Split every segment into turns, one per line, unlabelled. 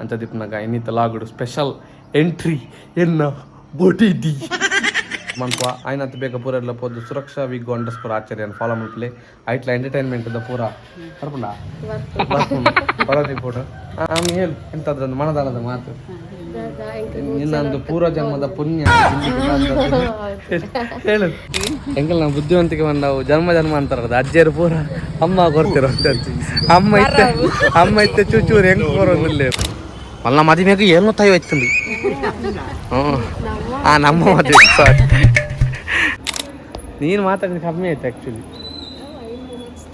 ಅಂತ ದಿಪ್ನಾಗ ಇನ್ನಿತ ಲಾಗುಡು special entry ಎನ್ನ ಬೋಟಿದ್ದಿ ಮನ್ಪ, ಆಯ್ನತ್ ಬೇಗ ಪೂರ ಎಲ್ಲ ಪೋದು Suraksha vig underscore Acharya follow ಮಾಡ್ಲಿ ಐಟ್ಲ ಎಂಟರ್ಟೈನ್ಮೆಂಟ್ ದ ಪೂರ. ಬರ್ಪುಂಡ ಬರೋದಿ ಫೋಟೋ ಆಮೇಲೆ ಹೇಳು, ಎಂತದ್ರೊಂದು ಮನದಾಳದ ಮಾತು. ನಿನ್ನೊಂದು ಪೂರ್ವ ಜನ್ಮದ ಪುಣ್ಯ. ಹೇಳು. ಎಂಕಲ್, ನಾವು ಬುದ್ಧಿವಂತಿಕೆ ಬಂದವು. ಜನ್ಮ ಜನ್ಮ ಅಂತಾರದ ಅಜ್ಜಿಯರು ಪೂರ. ಅಮ್ಮ ಕೊಡ್ತಿರೋ ಅಮ್ಮ ಇತ್ತೆ ಅಮ್ಮ ಇತ್ತೆ ಚೂಚೂರು, ಹೆಂಗ್ ಬರೋದಿಲ್ಲ ಮಲ್ಲ ಮದುವೆಗೆ ಏನು ತಾಯಿ ಹೋಯ್ತಂದು ಹ್ಞೂ. ಆ ನಮ್ಮ ಮದುವೆ ಸಾರಿ ನೀನು ಮಾತಾಡಿದ ಕಮ್ಮಿ ಆಯ್ತು ಆ್ಯಕ್ಚುಲಿ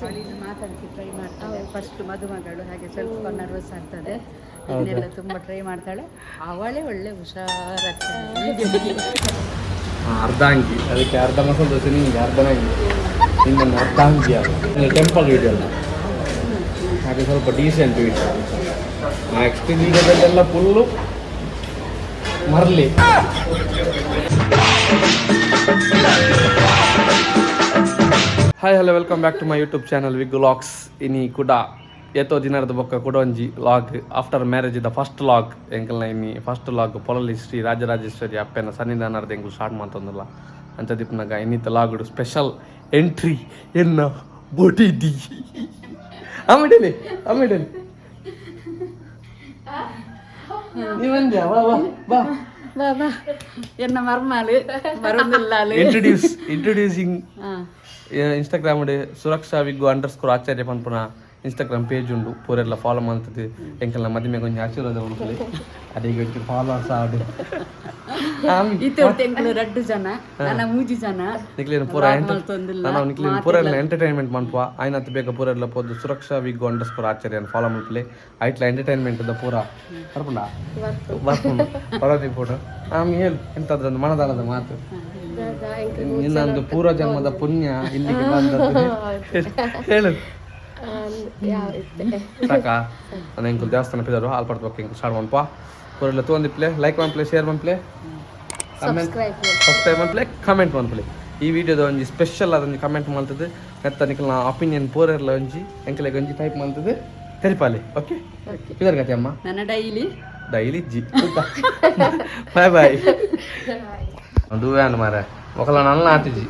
ಅರ್ಧಾಂಗಿ ಮಾತಾಡಲಿಕ್ಕೆ ಟ್ರೈ ಮಾಡ್ತಾಳೆ ಫಸ್ಟ್ ಮದುಮಗಳು ಹಾಗೆ ಸ್ವಲ್ಪ ನರ್ವಸ್ ಆಗ್ತದೆ. ಇದನ್ನೆಲ್ಲ ತುಂಬ ಟ್ರೈ ಮಾಡ್ತಾಳೆ. ಅವಳೇ ಒಳ್ಳೆ ಹುಷಾರಾಗ್ತಾಳೆ.
ಅರ್ಧ ಅಂಗಿ ಅದಕ್ಕೆ ಅರ್ಧ ಮಸಾಲೆ ದೋಸೆ ನಿಮ್ಗೆ ಅರ್ಧ ನಂಗೆ ಇನ್ನೊಂದು ಅರ್ಧ ಅಂಗಿ ಟೆಂಪಲ್ ಇದೆಯಲ್ಲ ಹಾಗೆ ಸ್ವಲ್ಪ ಡೀಸೆಂಟ್ ವಿಡಿಯೋ ನೆಕ್ಸ್ಟ್ ವೀಡಿಯೋದಲ್ಲೆಲ್ಲ full ಮರಲಿ. Hi hello welcome back to my YouTube channel vlogs ಇನಿ ಕುಡ ಏತೋ ದಿನದ ಬೊಕ್ಕ ಕುಡೊಂಜಿ log after marriage the first log ಎಂಕಲ್ನ ನೈನಿ ಫಸ್ಟ್ ಲಾಗ್ ಪೊಲಲಿ ಶ್ರೀ ರಾಜರಾಜೇಶ್ವರಿ ಅಪ್ಪನ ಸನ್ನಿಧಾನದ ಎಂಗಳು ಸ್ಟಾರ್ಟ್ ಮಾಡ್ತಂದಲ್ಲ. ಅಂತ ದಿಪ್ನಾಗ ಇನ್ನಿತ ಲಾಗುಡು ಸ್ಪೆಷಲ್ ಎಂಟ್ರಿ ಎನ್ನ ಬೊಟಿದಿ ಆಮೇಲೆ ಆಮೇಲೆ ನೀವಂದ್ಯಾ ವಾ ವಾ ಬಾ
ಬಾ ಬಾ ಎನ್ನ ಮರ್ಮಾಲು ಬರೋದಿಲ್ಲ
ಇಂಟ್ರೊಡ್ಯೂಸ್ ಇಂಟ್ರೊಡ್ಯೂಸಿಂಗ್
ಹಾಂ
Instagram Suraksha vig underscore Acharya ಪನ್ಪುನ ಇನ್ಸ್ಟಾಗ್ರಾಮ್ ಪೇಜ್ ಉಂಡು ಪೂರೆಲ್ಲ ಫಾಲೋ ಮಾಡ್ತದೆ ಎಂಕಲ್ನ ಮದುವೆ ಒಂದು ಆಶೀರ್ವಾದ ಉಂಟು ಅದೇ ಫಾಲೋವರ್ಸ್ ಆಡು
ರಡ್ಡು ಜನ ನನ್ನ ಮೂಜಿ ಜನ.
ನಿಕ್ಲೇನು ಪೂರ ನಾನು ನಿಕ್ಲೇನು ಪೂರ ಎಲ್ಲ ಎಂಟರ್ಟೈನ್ಮೆಂಟ್ ಮನ್ಪುವ ಆಯ್ನತ್ ಬೇಗ ಪೂರ ಎಲ್ಲ ಪೋದು. ಸುರಕ್ಷಾ ವಿಗ್ ಅಂಡರ್ ಪೂರ ಆಚಾರ್ಯ ಫಾಲೋ ಮಾಡ್ಲಿ ಐಟ್ಲ ಎಂಟರ್ಟೈನ್ಮೆಂಟ್ ದ ಪೂರ. ಬರ್ಪುಂಡ ಬರ್ಪುಂಡು ಬರೋದಿ ಫೋಟೋ ಆಮೇಲೆ ಹೇಳು ಎಂತದ್ರೊಂದು ಮನದಾಳದ ಮಾತು. ನಿನ್ನೊಂದು ಪೂರ್ವ ಜನ್ಮದ ಪುಣ್ಯ ಇಲ್ಲಿಗೆ ಬಂದದ್ದು. ಹೇಳು. ಸಾಕಾ? ನನ್ನ ಎಂಕುಲ್ ದೇವಸ್ಥಾನ ಪಿದಾರು ಹಾಲ್ ಪಡ್ಬೇಕು ಎಂಕುಲ್ ಸ್ಟಾರ್ಟ್ ಮಾಡ್ಪ ಕೂರಲ್ಲ ತೂ ಒಂದಿಪ್ಲೆ ಲೈಕ್ ಮಾಡ್ಪ್ಲೆ ಶೇರ್ ಮಾಡ್ಪ್ಲೆ ಸಬ್ಸ್ಕ್ರೈಬ್ ಮಾಡ್ಪ್ಲೆ ಕಮೆಂಟ್ ಮಾಡ್ಪ್ಲೆ ಈ ವಿಡಿಯೋದ ಒಂಜಿ ಸ್ಪೆಷಲ್ ಆದ ಒಂಜಿ ಕಮೆಂಟ್ ಮಾಡ್ತದೆ ನೆತ್ತ ನಿಕಲ್ ನಾ ಒಪಿನಿಯನ್ ಪೋರೆರ್ಲ ಒಂಜಿ ಎಂಕಲೆಗೆ ಒಂಜಿ ಟೈಪ್ ಮಾಡ್ತದೆ ತೆರಿಪಾಲಿ ಓಕೆ ಇದರ ಕತೆ ಅಮ್ಮ?
ನನ್ನ ಡೈಲಿ.
ಡೈಲಿ ಜಿ. ಬಾಯ್ ಬಾಯ್ ಅದು ಏನು ಒಕಲ ನನ್ನ ಆತಿಜಿ.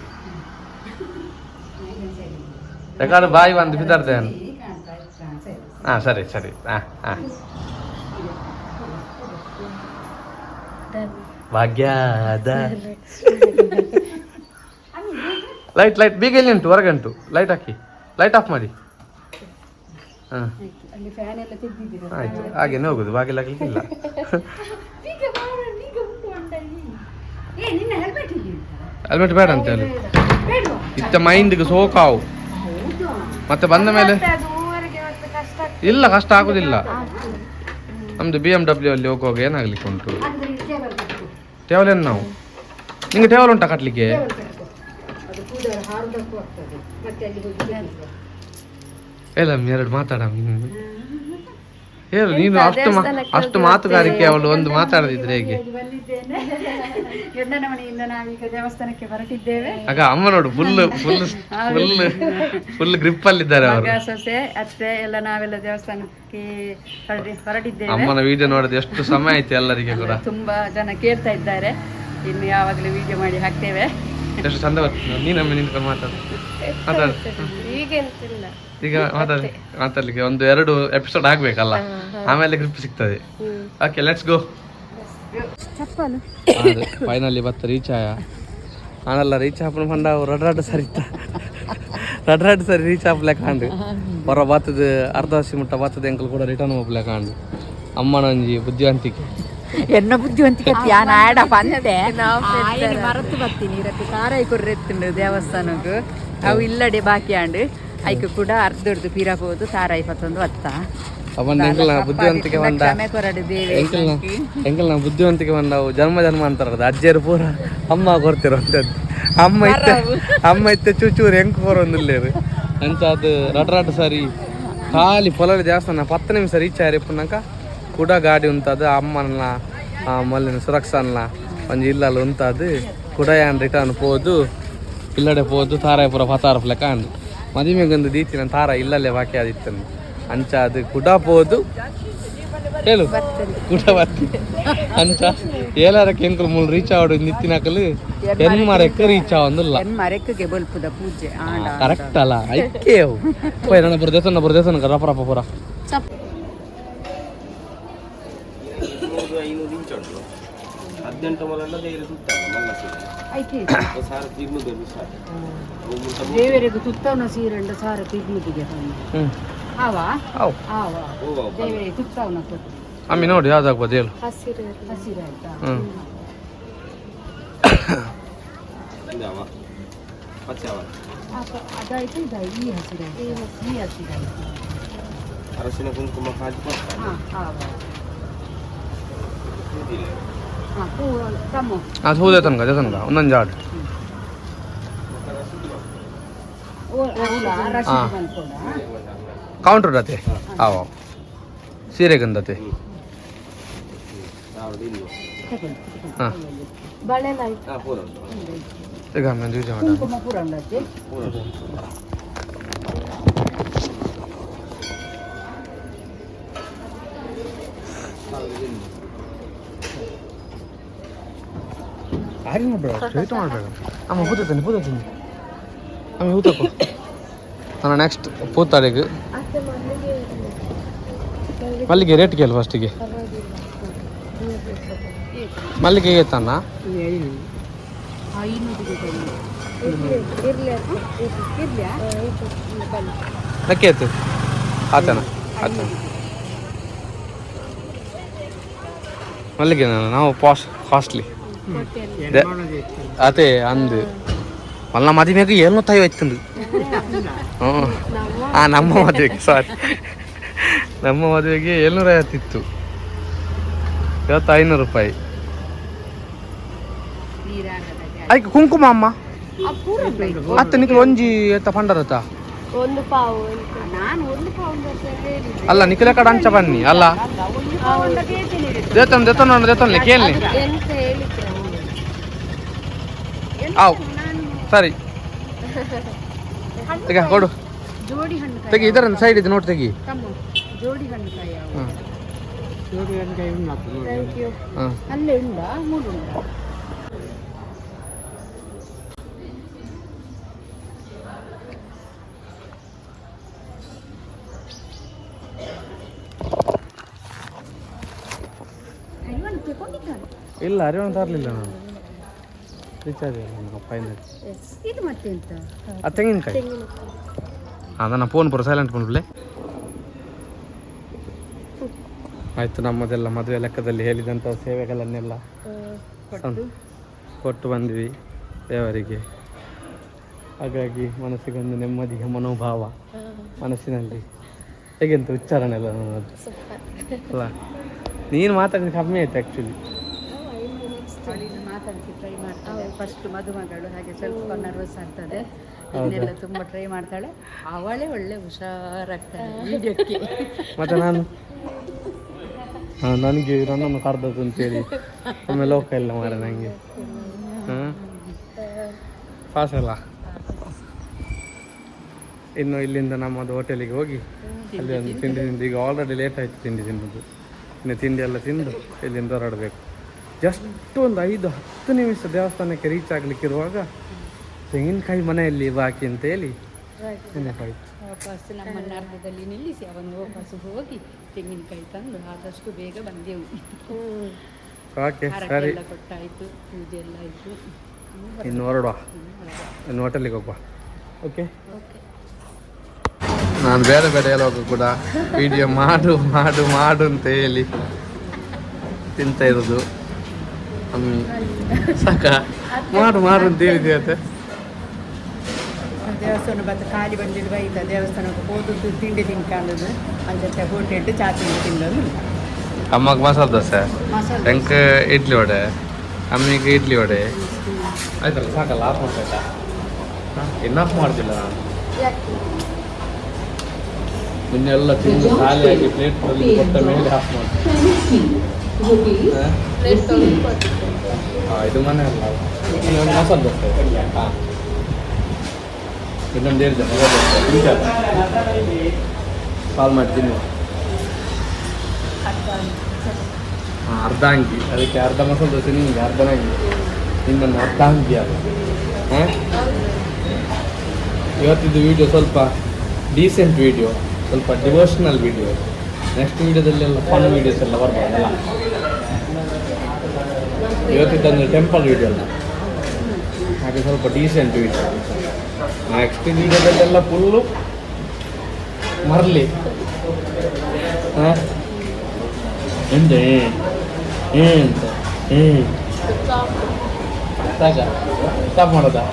ರೆಕಾರ್ಡ್ ಬಾಯಿ ಒಂದು ಬಿದ್ದಾರ್ದೆ ಹಾಂ ಸರಿ ಸರಿ. ಹಾಂ ಹಾಂ ಭಾಗ್ಯದ. ಲೈಟ್ ಲೈಟ್ ಬೀಗ ಎಲ್ಲಿ ಉಂಟು? ಹೊರಗಂಟು ಲೈಟ್ ಹಾಕಿ. ಲೈಟ್ ಆಫ್ ಮಾಡಿ. ಹಾಂ. ಆಯ್ತು. ಹಾಗೇನೆ ಹೋಗುದು. ಬಾಗಿಲು ಹಾಕ್ಲಿಕ್ಕಿಲ್ಲ
ಏ ನಿನ್ನ ಹೆಲ್ಮೆಟ್ ಇಲ್ಲಿ
ಹೆಲ್ಮೆಟ್ ಬೇಡ ಅಂತ ಹೇಳಿ. ಇತ್ತ ಮೈಂಡ್ಗೆ ಸೋಕಾವು. ಮತ್ತೆ ಬಂದ ಮೇಲೆ ಇಲ್ಲ ಕಷ್ಟ ಆಗುದಿಲ್ಲ. ನಮ್ದು ಬಿ ಎಂ ಡಬ್ಲ್ಯೂ ಅಲ್ಲಿ ಹೋಗುವಾಗ ಏನಾಗ್ಲಿಕ್ಕೆ ಉಂಟು? ಟೇವಲ್ ಏನು ನಾವು. ನಿಂಗೆ ಟೇವಲ್ ಉಂಟಾ ಕಟ್ಲಿಕ್ಕೆ?
ಅದು ಕೂದಲು ಹಾರುದಕ್ಕೂ ಆಗ್ತದೆ ಮತ್ತೆ ಅಲ್ಲಿ ಹೋಗಿ
ಇಲ್ಲ ಎರಡು ಮಾತಾಡ ಹೇಳು ನೀನು ಅಷ್ಟು ಅಷ್ಟು ಮಾತುಗಾರಿಕೆ ಅವಳು ಒಂದು ಮಾತಾಡದಿದ್ರೆ ಹೇಗೆ?
ಗಂಡನ ನಾವೀಗ ದೇವಸ್ಥಾನಕ್ಕೆ ಹೊರಟಿದ್ದೇವೆ.
ಆಗ ಅಮ್ಮ ನೋಡು full full full full grip ಅಲ್ಲಿದ್ದಾರೆ ಅವರು.
ಸೊಸೆ ಅತ್ತೆ ಎಲ್ಲ ನಾವೆಲ್ಲ ದೇವಸ್ಥಾನಕ್ಕೆ ಹೊರಟಿ- ಹೊರಟಿದ್ದೇವೆ.
ಅಮ್ಮನ ವಿಡಿಯೋ ನೋಡಿದ್ರೆ ಎಷ್ಟು ಸಮಯ ಆಯ್ತು ಎಲ್ಲರಿಗೆ ಕೂಡ.
ತುಂಬಾ ಜನ ಕೇಳ್ತಾ ಇದ್ದಾರೆ. ಇನ್ನು ಯಾವಾಗಲೂ ವಿಡಿಯೋ ಮಾಡಿ ಹಾಕ್ತೇವೆ.
ಎಷ್ಟು ಚಂದ ಬರ್ತದೆ ನೀನೊಮ್ಮೆ ನಿಂತ್ಕೊಂಡು ಮಾತಾಡು. ಮಾತಾಡು. ಈಗ ಮಾತಾಡಿ ಮಾತಾಡ್ಲಿಕ್ಕೆ ಒಂದು ಎರಡು ಎಪಿಸೋಡ್ ಆಗ್ಬೇಕಲ್ಲ? ಆಮೇಲೆ ಗ್ರಿಪ್ ಸಿಗ್ತದೆ. ಓಕೆ ಲೆಟ್ಸ್ ಗೋ
ಚಪ್ಪಲು.
ಫೈನಲಿ ಬತ್ತ ರೀಚ್ ಆಯ? ಆನಲ್ಲ ರೀಚ್ ಆಪನ ಪಂಡ ರಡ್ ರಡ್ ಸರಿತ ರಡ್ ರಡ್ ಸರಿ ರೀಚ್ ಆಪ್ಲೆ ಕಾಂಡು ಹೊರ ಬಾತದ ಅರ್ಧ ವರ್ಷ ಮುಟ್ಟ ಬಾತದ ಎಂಕಲ್ ಕೂಡ ರಿಟರ್ನ್ ಹೋಗ್ಲೆ ಕಾಂಡು ಅಮ್ಮನಂಜಿ ಬುದ್ಧಿವಂತಿಕೆ.
ಎನ್ನ ಬುದ್ಧಿವಂತಿಕೆ ಯಾನ ಆಡ ಬಂದೆ. ಮರತ್ತು ಬರ್ತೀನಿ. ಇರತ್ತೆ ಕಾರಾಯಿ ಕೊರ್ರೆತ್ತುಂಡು ದೇವಸ್ಥಾನಕ್ಕೆ. ಅವು ಇಲ್ಲಡೆ ಬಾಕಿ ಆಂಡು. ಐಕು ಕೂಡ ಅರ್ಧಡ್ದು ಪೀರಬಹುದು ತಾರಾಯಿ ಪತ್ತೊಂದು ಅತ್ತ.
ಬುದ್ಧಿವಂತಿಕೆ ಬಂದ.
ಕ್ಷಮೆ ಕೊರಡು ದೇವಿ
ಎಂಕಲ್ ನಾ ಎಂಕಲ್ ಬುದ್ಧಿವಂತಿಕೆ ಬಂದವು ಜನ್ಮ ಜನ್ಮ ಅಂತಾರದ ಅಜ್ಜಿಯರು ಪೂರ ಅಮ್ಮ ಕೊಡ್ತಿರೋ ಅಂತದ್ದು ಅಮ್ಮ ಇತ್ತೆ ಅಮ್ಮ ಇತ್ತೆ ಚೂಚೂರು ಹೆಂಗ್ ಕೊರೊಂದಿಲ್ಲೇರು ಅಂಚ ಅದು ರಡ್ ರಡ್ ಸರಿ ಖಾಲಿ ಪೊಲ ದೇವಸ್ಥಾನ ಪತ್ತು ನಿಮಿಷ ರೀಚ್ ಆಯ್ರಿ ಪುನಕ ಕೂಡ ಗಾಡಿ ಉಂಟದ ಅಮ್ಮನ್ನ ಮಲ್ಲಿನ ಸುರಕ್ಷಾನ್ಲ ಒಂಜಿ ಇಲ್ಲಲ್ಲ ಉಂಟದ. ಕೂಡ ಯಾನ್ ರಿಟರ್ನ್ ಪೋದು ಇಲ್ಲಡೆ ಪೋದು ತಾರಾಯಪುರ ಪತಾರ ಲೆಕ್ಕ ಅಂದು. ಮದುವೆಗೊಂದು ದೀತಿನ ತಾರ ಇಲ್ಲಲ್ಲೇ ಬಾಕಿ ಆದಿತ್ತು ಅಂಚ ಅದು ಕುಡ ಪೋದು. ಹೇಳು? ಕೂಡ ಬರ್ತಿ ಅಂಚ ಏಲಾರ ಕೆಂಕಲ್ ಮೂಲ ರೀಚ್ ಆವಡು ನಿತ್ತಿನಕಲು ಎನ್ ಮರಕ್ಕೆ ರೀಚ್ ಆವಂದಿಲ್ಲ. ಕರೆಕ್ಟ್ ಅಲ್ಲ. ಐಕೆ ಅವು ಪೋಯ್ ನನ್ನ ಬರ ದೇವಸ್ಥಾನ ಬರ ದೇವಸ್ಥಾನ ರಪ ರಪ ಪೂರ.
ಹದಿನೆಂಟು ಮೊಲಲ್ಲ ದೇವರು ಸುತ್ತಾವ ಮಲ್ಲಸಿರಿ
ಐಕೆ
ಸಾರ ತಿರ್ನುದು ಸಾರ್
ದೇವರಿಗೆ ತುತ್ತವನ ಸೀರಂಡ ಸಾರ ತಿರ್ಮಿದಿಗೆ
ಹ್ಞೂ
ಆವಾ
ಅವು
ಆವಾ
ಹೋಗುವ
ದೇವರಿಗೆ ತುತ್ತವನ ಕೊಟ್ಟು
ಅಮ್ಮಿ ನೋಡಿ ಯಾವ್ದಾಗ್ಬೋದು ಹೇಳು
ಹಸಿರು ಹಸಿರಾಯ್ತಾ
ಹ್ಞೂ
ಇದಾವ ಪಚ್ಚೆ ಅವ
ಅದಾಯ್ತು ಇದಾಯ್ತು ಈ ಹಸಿರಾಯ್ತು ಈ ಹಸಿರಾಯ್ತು
ಅರಸಿನ ಕುಂಕುಮ ಹಾಕಿ ಕೊಡ್ತಾರೆ
ಹಾಂ ಆವಾ
ಇದಿಲ್ಲ.
ಹಾಂ ಹೂ ಕಮ್ಮು
ಅದು ಹೌದೇ ತನಕ ಅದೇ ತನಕ ಒಂದೊಂದು ಜಾಡ್
ಓ ಅಲ್ಲ ರಸೀದಿ ಬಂದ್ಕೊಡ
ಕೌಂಟರ್ ಅತೆ ಅವ ಸೀರೆ ಗಂಧತೆ
ಯಾವ್ದು ಇನ್ನು
ಹಾಂ
ಬಳೆಲಾಯ್ತು
ಹಾ ಪೂರ ಉಂಟು
ಈಗ ಆಮೇಲೆ ಯೂಸ್ ಮಾಡ
ಕುಂಕುಮ ಪೂರ ಉಂಡತ್ತೆ
ಪೂರ ಉಂಟು
ಹಾಗೆ ಮಾಡ್ಬೇಡ. ಸ್ಟ್ರೈಟ್ ಮಾಡಬೇಡ ಅಮ್ಮ ಕೂತೀನಿ ಕೂತೀನಿ ಅಮ್ಮ ಹೂತಕ್ಕೋ ನಾನು ನೆಕ್ಸ್ಟ್ ಪೂತಾಡಿಗೆ ಮಲ್ಲಿಗೆ ರೇಟ್ ಕೇಳು ಫಸ್ಟಿಗೆ ಮಲ್ಲಿಗೆ ತಾನ ನಕ್ಕೆ ಆಯ್ತು ಆತನ ಆತನ. ಮಲ್ಲಿಗೆ ನಾವು ಪಾಸ್ ಕಾಸ್ಟ್ಲಿ ಅದೇ ಅಂದು. ಮಲ್ಲ ಮದುವೆಗೆ ಏಳ್ನೂರ ಐವತ್ತು ಹ್ಞೂ. ಹಾಂ ನಮ್ಮ ಮದುವೆಗೆ ಸಾರಿ ನಮ್ಮ ಮದುವೆಗೆ ಏಳ್ನೂರ ಐವತ್ತಿತ್ತು ಇವತ್ತು ಐನೂರು ರೂಪಾಯಿ. ಅದಕ್ಕೆ ಕುಂಕುಮ ಅಮ್ಮ. ಅತ್ತ ನಿಖಿಲ್ ಒಂಜಿ ಎತ್ತ ಪಂಡರತ ಅಲ್ಲ ನಿಖಿಲ ಕಡೆ ಅಂಚ ಬನ್ನಿ ಅಲ್ಲ. ದೇತನ ದೇತನ ದೇತನ ಕೇಳಿ ಆವ್. ಸರಿ. ತೆಗ ಕೊಡು.
ಜೋಡಿ ಹಣ್ಣು ಕಾಯಿ
ತೆಗಿ ಇದರ ಸೈಡ್ ಇದೆ ನೋಡಿ ತೆಗಿ.
ಕಮ್ಮು ಜೋಡಿ ಹಣ್ಣು ಕಾಯಿ ಜೋಡಿ
ಹಾಂ
ಥ್ಯಾಂಕ್ ಯು
ಹಾಂ
ಅಲ್ಲೇ ಉಂಡಾ ಮೂರು ಉಂಡಾ
ಇಲ್ಲ ಅರಿವಣ ತರಲಿಲ್ಲ ನಾನು. ರೀಚಾರ್ಜ್ ಫೈನಲ್
ಇದು. ಮತ್ತೆ ಎಂತ?
ಆ ತೆಂಗಿನಕಾಯಿ. ಹಾಂ ನನ್ನ ಫೋನ್ ಪೂರ ಸೈಲೆಂಟ್ ಮಾಡ್ಬಿಡ್ಲೆ ಆಯಿತು ನಮ್ಮದೆಲ್ಲ ಮದುವೆ ಲೆಕ್ಕದಲ್ಲಿ ಹೇಳಿದಂಥ ಸೇವೆಗಳನ್ನೆಲ್ಲ
ಕೊಟ್ಟು.
ಕೊಟ್ಟು ಬಂದ್ವಿ ದೇವರಿಗೆ. ಹಾಗಾಗಿ ಮನಸ್ಸಿಗೊಂದು ನೆಮ್ಮದಿಯ ಮನೋಭಾವ ಮನಸ್ಸಿನಲ್ಲಿ. ಹೇಗೆಂತ ಉಚ್ಚಾರಣೆ ಎಲ್ಲ ನನ್ನದು ಅಲ್ಲ ನೀನು ಮಾತಾಡಿದ ಕಮ್ಮಿ ಆಯ್ತು ಆ್ಯಕ್ಚುಲಿ
ಮಾತಾಡಲಿಕ್ಕೆ ಟ್ರೈ ಮಾಡ್ತಾಳೆ. ಫಸ್ಟ್ ಮದುಮಗಳು ಹಾಗೆ ಸ್ವಲ್ಪ ನರ್ವಸ್ ಆಗ್ತದೆ. ಅದನ್ನೆಲ್ಲ ತುಂಬ ಟ್ರೈ ಮಾಡ್ತಾಳೆ. ಅವಳೇ ಒಳ್ಳೆ ಹುಷಾರಾಗ್ತಾಳೆ ವಿಡಿಯೋಕ್ಕೆ.
ಮತ್ತೆ ನಾನು ನನಗೆ ನನ್ನನ್ನು ಕರ್ದದ್ದು ಅಂತೇಳಿ ಒಮ್ಮೆ ಲೋಕ ಇಲ್ಲ ಮಾರ ನನಗೆ ಫಾಸಲ್ಲ ಪಾಸ್ ಅಲ್ಲ ಇನ್ನು ಇಲ್ಲಿಂದ ನಮ್ಮದು ಹೋಟೆಲಿಗೆ ಹೋಗಿ ಅಲ್ಲಿ ಒಂದು ತಿಂಡಿ ತಿಂದು ಈಗ ಆಲ್ರೆಡಿ ಲೇಟ್ ಆಯಿತು ತಿಂಡಿ ತಿನ್ನೋದು ಇನ್ನು ತಿಂಡಿ ಎಲ್ಲ ತಿಂದು ಇಲ್ಲಿಂದ ಹೊರಡಬೇಕು. ಜಸ್ಟ್ ಒಂದು ಐದು ಹತ್ತು ನಿಮಿಷ ದೇವಸ್ಥಾನಕ್ಕೆ ರೀಚ್ ಆಗ್ಲಿಕ್ಕೆ ಇರುವಾಗ ತೆಂಗಿನಕಾಯಿ ಮನೆಯಲ್ಲಿ ಬಾಕಿ ಅಂತ ಹೇಳಿ ನೆನಪಾಯ್ತು.
ವಾಪಸ್ ಅರ್ಧದಲ್ಲಿ ನಿಲ್ಲಿಸಿ ಅವನು ವಾಪಸ್ ಹೋಗಿ ತೆಂಗಿನಕಾಯಿ ತಂದು ಆದಷ್ಟು ಬೇಗ ಬಂದೆವು
ಓಕೆ ಸರಿ.
ಕೊಟ್ಟಾಯ್ತು ಪೂಜೆ ಎಲ್ಲ ಆಯಿತು
ಇನ್ನು ಹೊರಡುವ. ಇನ್ನು ಹೋಟೆಲಿಗೆ ಹೋಗುವ. ಓಕೆ
ಓಕೆ
ನಾನು ಬೇರೆ ಬೇರೆ ಹೇಳುವಾಗ ಕೂಡ ವಿಡಿಯೋ ಮಾಡು ಮಾಡು ಮಾಡು ಅಂತ ಹೇಳಿ ತಿಂತ ಇರೋದು. ಅಮ್ಮಿ ಸಾಕ? ಮಾಡು ಮಾಡು ಅಂತ ಹೇಳಿದೆ ಆಯ್ತು
ದೇವಸ್ಥಾನ ಬತ್ತ ಖಾಲಿ ಬಂದಿದ್ದು ಬೈತ ದೇವಸ್ಥಾನಕ್ಕೆ ಹೋದದ್ದು ತಿಂಡಿ ತಿನ್ಕಾಲದು ಅಂಜತ್ತೆ ಇಟ್ಟು ಚಾ ತಿಂಡಿ ತಿನ್ನೋದು
ಅಮ್ಮಗೆ ಮಸಾಲೆ ದೋಸೆ
ಮಸಾಲೆ
ಇಡ್ಲಿ ವಡೆ ಅಮ್ಮಿಗೆ ಇಡ್ಲಿ ವಡೆ. ಆಯ್ತಲ್ಲ ಸಾಕಲ್ಲ ಆಫ್ ಮಾಡ್ತಾಯ್ತಾ ಇನ್ನಫ್ ಮಾಡ್ತಿಲ್ಲ ನಾನು. ನಿನ್ನೆಲ್ಲ ತಿಂದು ಖಾಲಿಯಾಗಿ ಪ್ಲೇಟ್ ಕೊಟ್ಟ ಮೇಲೆ ಆಫ್ ಮಾಡ್ತೀನಿ ಹಾಂ? ಇದು ಮನೆ ಅಲ್ಲ. ಇನ್ನೊಂದು ಮಸಾಲೆ ದೋಸೆ ಹಾಂ. ಇನ್ನೊಂದು ಕಾಲ್ ಮಾಡ್ತೀನಿ. ಹಾಂ, ಅರ್ಧ ಅಂಗಿ. ಅದಕ್ಕೆ ಅರ್ಧ ಮಸಾಲೆ ದೋಸೆ ನಿಮಗೆ ಅರ್ಧ ನಂಗೆ ನಿನ್ನನ್ನು ಅರ್ಧ ಅಂಗಿ ಅದು. ಹಾಂ? ವಿಡಿಯೋ ಸ್ವಲ್ಪ ಡೀಸೆಂಟ್ ವಿಡಿಯೋ ಸ್ವಲ್ಪ ಡಿವೋಷನಲ್ ವಿಡಿಯೋ ನೆಕ್ಸ್ಟ್ ವಿಡಿಯೋದಲ್ಲೆಲ್ಲ ಫನ್ ವಿಡಿಯೋಸ್ ಎಲ್ಲ ಬರ್ಬೋದಲ್ಲ? ಇವತ್ತಿದ್ದೊಂದು ಟೆಂಪಲ್ ಇದೆಯಲ್ಲ ಹಾಗೆ ಸ್ವಲ್ಪ ಡೀಸೆಂಟ್ ಇದೆ ನೆಕ್ಸ್ಟ್ ವೀಡಿಯೋದಲ್ಲೆಲ್ಲ ಫುಲ್ಲು ಮರಲಿ. ಹಾಂ? ಎಂತ ಎಂತ ಹ್ಞೂ ಸ್ಟಾಪ್ ಮಾಡೋದಾ?